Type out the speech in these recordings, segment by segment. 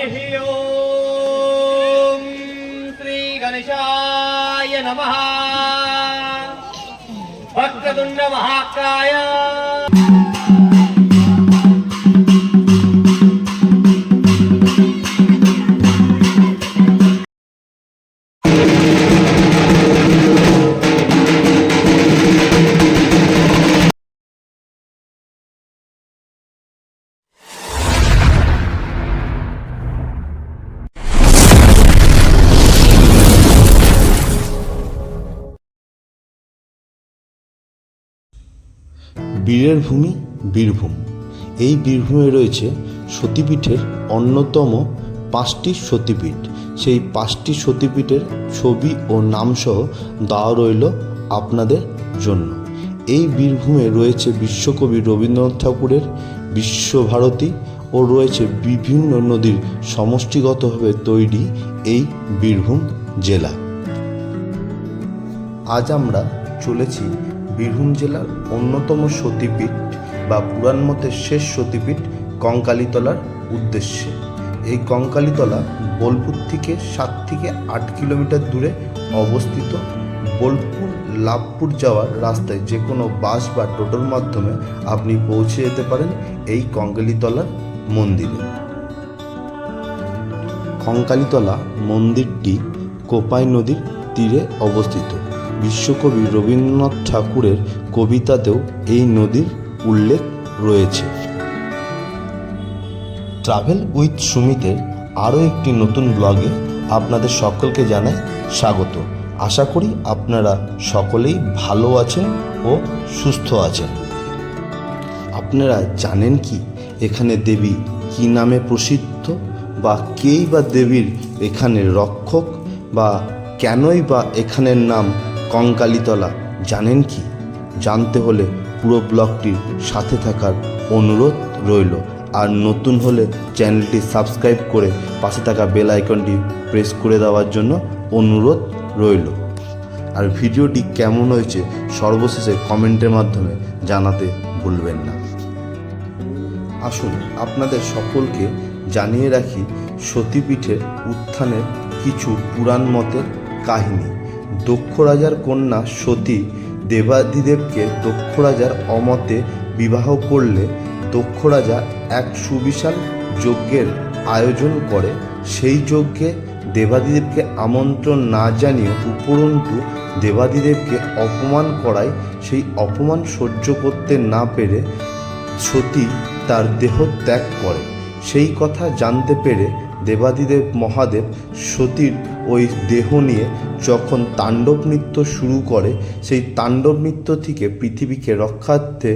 हरिः ॐ श्रीगणेशाय नमः वक्रतुण्डमहाकाय বীরের ভূমি বীরভূম। এই বীরভূমে রয়েছে সতীপীঠের অন্যতম পাঁচটি সতীপীঠ। সেই পাঁচটি সতীপীঠের ছবি ও নামসহ দেওয়া রইল আপনাদের জন্য। এই বীরভূমে রয়েছে বিশ্বকবি রবীন্দ্রনাথ ঠাকুরের বিশ্বভারতী ও রয়েছে বিভিন্ন নদীর সমষ্টিগতভাবে তৈরি এই বীরভূম জেলা। আজ আমরা চলেছি বীরভূম জেলার অন্যতম সতীপীঠ বা পুরাণ মতে শেষ সতীপীঠ কঙ্কালীতলার উদ্দেশ্যে। এই কঙ্কালীতলা বোলপুর থেকে সাত থেকে আট কিলোমিটার দূরে অবস্থিত। বোলপুর লাভপুর যাওয়ার রাস্তায় যে কোনো বাস বা টোটোর মাধ্যমে আপনি পৌঁছে যেতে পারেন এই কঙ্কালীতলার মন্দিরে। কঙ্কালীতলা মন্দিরটি কোপাই নদীর তীরে অবস্থিত। বিশ্বকবি রবীন্দ্রনাথ ঠাকুরের কবিতাতেও এই নদীর উল্লেখ রয়েছে। ট্রাভেল উইথ সুমিতের আরও একটি নতুন ব্লগে আপনাদের সকলকে জানাই স্বাগত। আশা করি আপনারা সকলেই ভালো আছেন ও সুস্থ আছেন। আপনারা জানেন কি এখানে দেবী কি নামে প্রসিদ্ধ বা কেই বা দেবীর এখানে রক্ষক বা কেনই বা এখানের নাম কঙ্কালীতলা। জানেন কি? জানতে হলে পুরো ব্লগটির সাথে থাকার অনুরোধ রইল। আর নতুন হলে চ্যানেলটি সাবস্ক্রাইব করে পাশে থাকা বেল আইকনটি প্রেস করে দেওয়ার জন্য অনুরোধ রইল। আর ভিডিওটি কেমন হয়েছে সর্বশেষে কমেন্টের মাধ্যমে জানাতে ভুলবেন না। আসুন আপনাদের সকলকে জানিয়ে রাখি, সতীপীঠের উত্থানের কিছু পুরাণ মতের কাহিনী। দক্ষ রাজার কন্যা সতী দেবাদিদেবকে দক্ষ রাজার অমতে বিবাহ করলে দক্ষ রাজা এক সুবিশাল যজ্ঞের আয়োজন করে। সেই যজ্ঞে দেবাদিদেবকে আমন্ত্রণ না জানিয়ে উপরন্তু দেবাদিদেবকে অপমান করায়। সেই অপমান সহ্য করতে না পেরে সতী তার দেহ ত্যাগ করে। সেই কথা জানতে পেরে দেবাদিদেব মহাদেব সতীর ওই দেহ নিয়ে যখন তাণ্ডব নৃত্য শুরু করে, সেই তাণ্ডব নৃত্য থেকে পৃথিবীকে রক্ষার্থে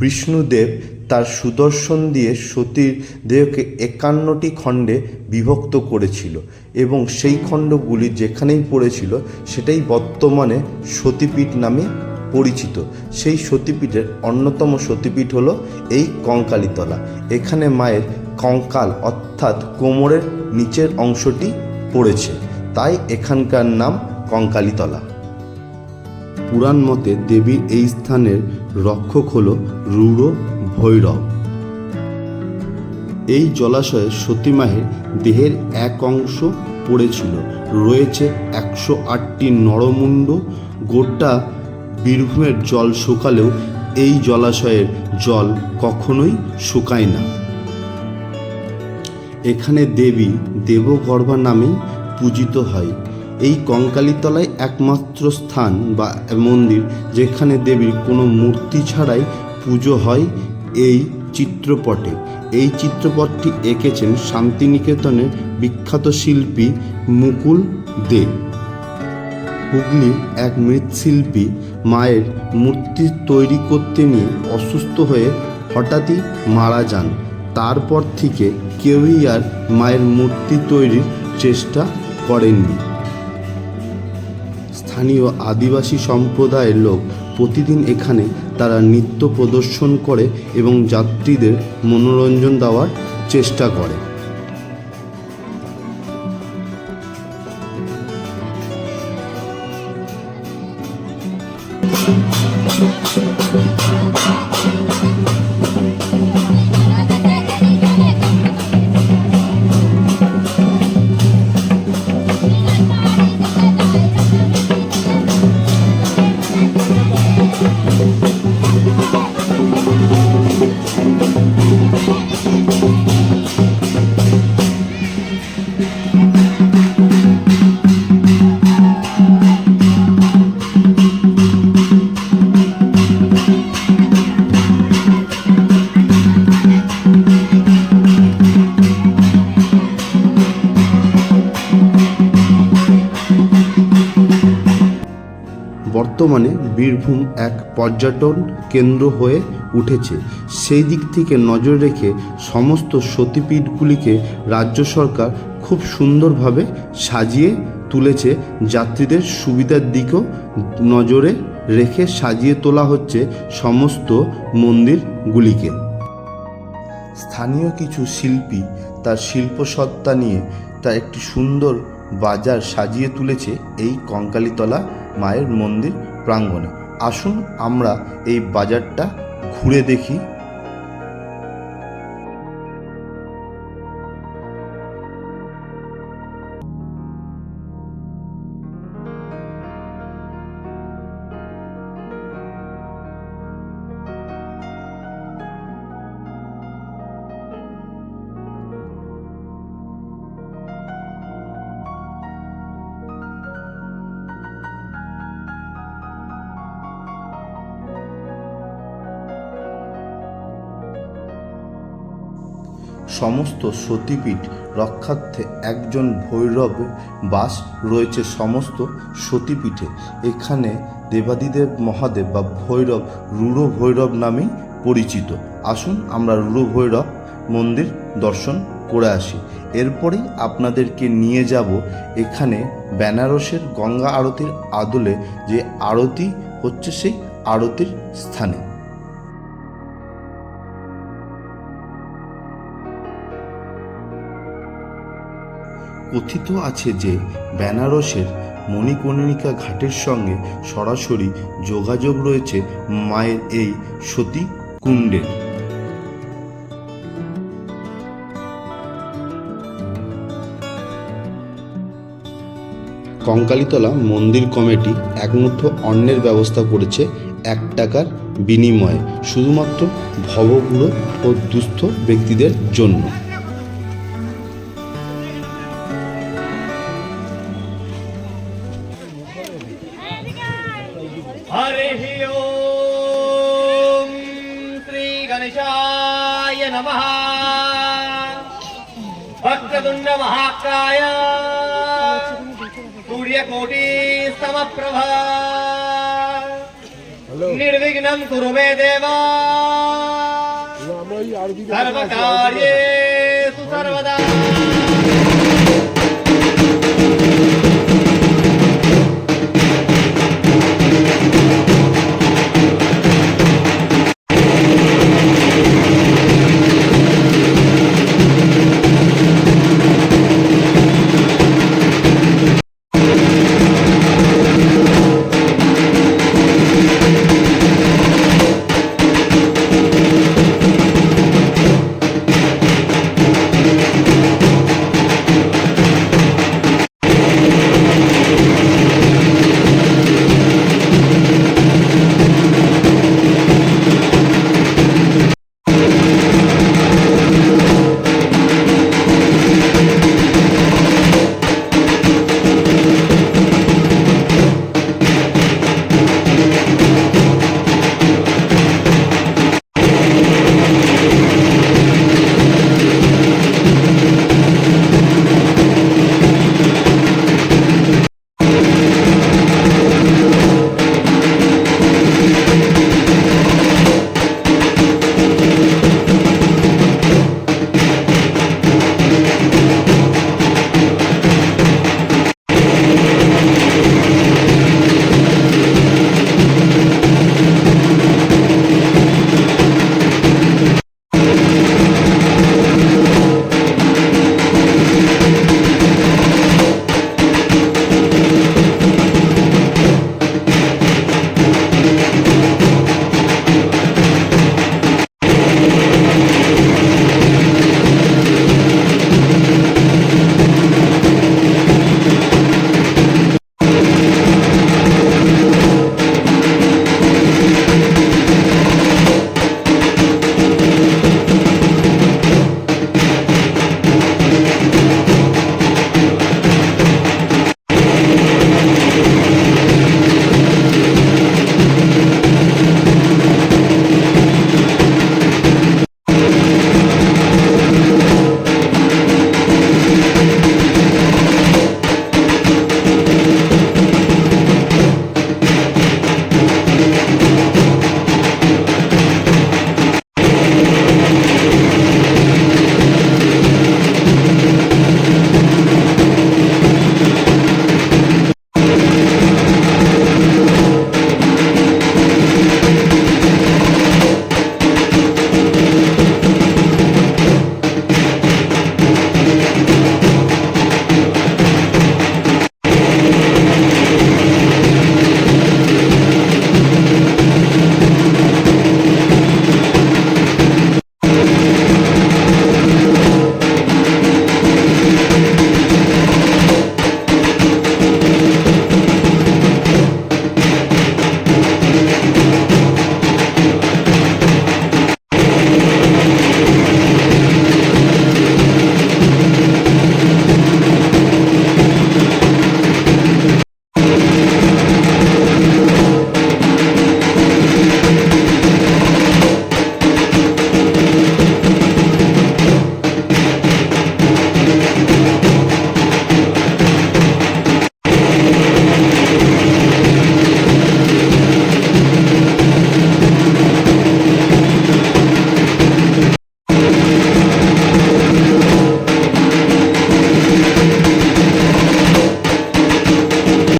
বিষ্ণুদেব তার সুদর্শন দিয়ে সতীর দেহকে একান্নটি খণ্ডে বিভক্ত করেছিল এবং সেই খণ্ডগুলি যেখানেই পড়েছিল, সেটাই বর্তমানে সতীপীঠ নামে পরিচিত। সেই সতীপীঠের অন্যতম সতীপীঠ হলো এই কঙ্কালীতলা। এখানে মায়ের কঙ্কাল অর্থাৎ কোমরের নিচের অংশটি পড়েছে, তাই এখানকার নাম কঙ্কালীতলা। পুরাণ মতে দেবীর এই স্থানের রক্ষক হল রূঢ় ভৈরব। এই জলাশয়ে সতীমাহের দেহের এক অংশ পড়েছিল, রয়েছে একশো আটটি নরমুণ্ড। গোটা বীরভূমের জল শুকালেও এই জলাশয়ের জল কখনোই শুকায় না। এখানে দেবী দেবগর্ভা নামেই পূজিত হয়। এই কঙ্কালীতলায় একমাত্র স্থান বা মন্দির যেখানে দেবীর কোনো মূর্তি ছাড়াই পুজো হয় এই চিত্রপটে। এই চিত্রপটটি এঁকেছেন শান্তিনিকেতনের বিখ্যাত শিল্পী মুকুল দেব হুগলির এক মৃৎশিল্পী মায়ের মূর্তি তৈরি করতে নিয়ে অসুস্থ হয়ে হঠাৎই মারা যান। তারপর থেকে কেউই আর মায়ের মূর্তি তৈরির চেষ্টা করেননি। স্থানীয় আদিবাসী সম্প্রদায়ের লোক প্রতিদিন এখানে তারা নৃত্য প্রদর্শন করে এবং যাত্রীদের মনোরঞ্জন দেওয়ার চেষ্টা করে। বর্তমানে বীরভূম এক পর্যটন কেন্দ্র হয়ে উঠেছে। সেই দিক থেকে নজর রেখে সমস্ত সতীপীঠগুলিকে রাজ্য সরকার খুব সুন্দরভাবে সাজিয়ে তুলেছে। যাত্রীদের সুবিধার দিকেও নজরে রেখে সাজিয়ে তোলা হচ্ছে সমস্ত মন্দিরগুলিকে। স্থানীয় কিছু শিল্পী তার শিল্পসত্তা নিয়ে তা একটি সুন্দর বাজার সাজিয়ে তুলেছে এই কঙ্কালীতলা মায়ের মন্দির প্রাঙ্গণে। আসুন আমরা এই বাজারটা ঘুরে দেখি। সমস্ত সতীপীঠ রক্ষার্থে একজন ভৈরব বাস রয়েছে সমস্ত সতীপীঠে। এখানে দেবাদিদেব মহাদেব বা ভৈরব, রূঢ় ভৈরব নামেই পরিচিত। আসুন আমরা রূঢ় ভৈরব মন্দির দর্শন করে আসি। এরপরেই আপনাদেরকে নিয়ে যাব এখানে বেনারসের গঙ্গা আরতির আদলে যে আরতি হচ্ছে সেই আরতির স্থানে। কথিত আছে যে বেনারসের মণিকর্ণিকা ঘাটের সঙ্গে সরাসরি যোগাযোগ রয়েছে মায়ের এই সতী কুণ্ডের কঙ্কালীতলা মন্দির কমিটি একমুঠো অন্নের ব্যবস্থা করেছে এক টাকার বিনিময়ে, শুধুমাত্র ভবগুড়ো ও দুস্থ ব্যক্তিদের জন্য। పురుషాయ నమ. భక్తదుండ మహాకాయ సూర్యకోటి సమప్రభ నిర్విఘ్నం కురు మే దేవా. సర్వకార్యేషు సర్వదా.